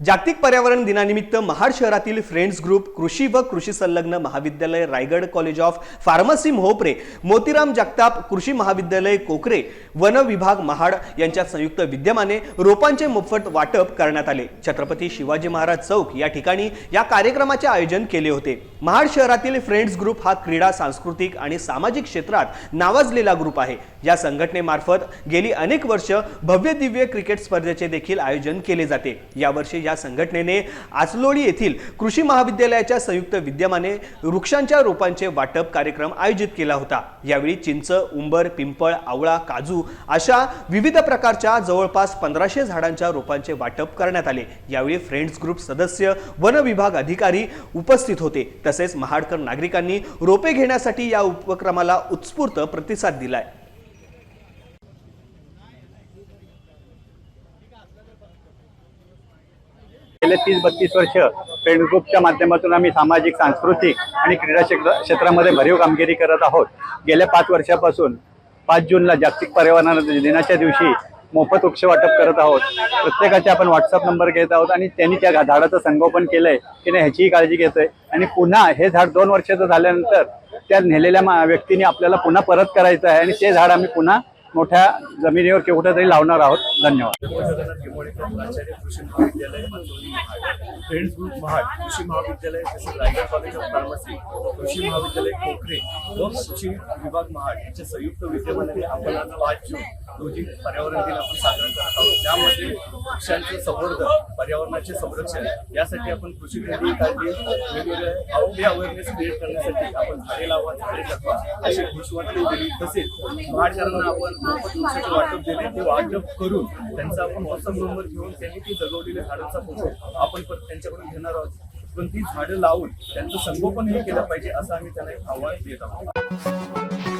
जागतिक पर्यावरण दिनानिमित्त महाड शहरातील फ्रेंड्स ग्रुप कृषी व कृषी संलग्न महाविद्यालय Raigad college of pharmacy Mohapare Motiram Jagtap कृषी महाविद्यालय कोकरे वन विभाग महाड यांच्या संयुक्त विद्यमाने रोपांचे मोफत वाटप करण्यात आले. छत्रपती शिवाजी महाराज चौक या ठिकाणी या कार्यक्रमाचे आयोजन केले होते. महाड शहरातील फ्रेंड्स ग्रुप हा क्रीडा सांस्कृतिक आणि सामाजिक क्षेत्रात नावाजलेला ग्रुप आहे. या संघटनेमार्फत गेली अनेक वर्ष भव्य दिव्य क्रिकेट स्पर्धेचे देखील आयोजन केले जाते. यावर्षी या संघटनेने आचलोळी येथील कृषी महाविद्यालयाच्या संयुक्त विद्यमाने वृक्षांच्या रोपांचे वाटप कार्यक्रम आयोजित केला होता. यावेळी चिंच उंबर पिंपळ आवळा काजू अशा विविध प्रकारच्या जवळपास पंधराशे झाडांच्या रोपांचे वाटप करण्यात आले. यावेळी फ्रेंड्स ग्रुप सदस्य वन विभाग अधिकारी उपस्थित होते. तसेच महाडकर नागरिकांनी रोपे घेण्यासाठी या उपक्रमाला उत्स्फूर्त प्रतिसाद दिलाय. गेले तीस बत्तीस वर्ष फ्रेंड ग्रुपच्या माध्यमातून आम्ही सामाजिक सांस्कृतिक आणि क्रीडा क्षेत्र क्षेत्रामध्ये भरीव कामगिरी करत आहोत. गेल्या पाच वर्षापासून पाच जूनला जागतिक पर्यावरण दिनाच्या दिवशी मोफत वृक्ष वाटप करत आहोत. प्रत्येकाचे आपण व्हॉट्सअप नंबर घेत आहोत आणि त्यांनी त्या झाडाचं संगोपन केलंय की नाही ह्याचीही काळजी घेतोय. आणि पुन्हा हे झाड दोन वर्षाचं झाल्यानंतर त्या नेलेल्या मा- व्यक्तीने आपल्याला पुन्हा परत करायचं आहे आणि ते झाड आम्ही पुन्हा मोठ्या जमिनीवर किंवा कुठेतरी लावणार आहोत. धन्यवाद. कृषी महाविद्यालय मंचोली फ्रेंड्स ग्रुप महाड कृषी महाविद्यालय तसेच रायगड कॉलेज ऑफ फार्मसी कृषी महाविद्यालय कोकरे व कृषी विभाग महाड यांच्या संयुक्त विद्यमाने आपण आज पाच जून रोजी पर्यावरण दिन आपण साजरा करत आहोत. त्यामध्ये वृक्षांचे संवर्धन पर्यावरणाचे संरक्षण यासाठी आपण कृषी काढली वेगवेगळे आरोग्य अवेअरनेस क्रिएट करण्यासाठी आपण झाडे लावा झाडे जगवा अशी घोषवाक्य दिली. तसेच महाडकरांना आपण मोफत वृक्षाचे वाटप दिले. ते वाटप करून त्यांचा आपण व्हॉट्सअप नंबर घेऊन त्यांनी ती जगवलेल्या झाडांचा फोटो आपण परत त्यांच्याकडून घेणार आहोत. पण ती झाडं लावून त्यांचं संगोपन हे केलं पाहिजे असं आम्ही त्यांना एक आव्हान देत आहोत.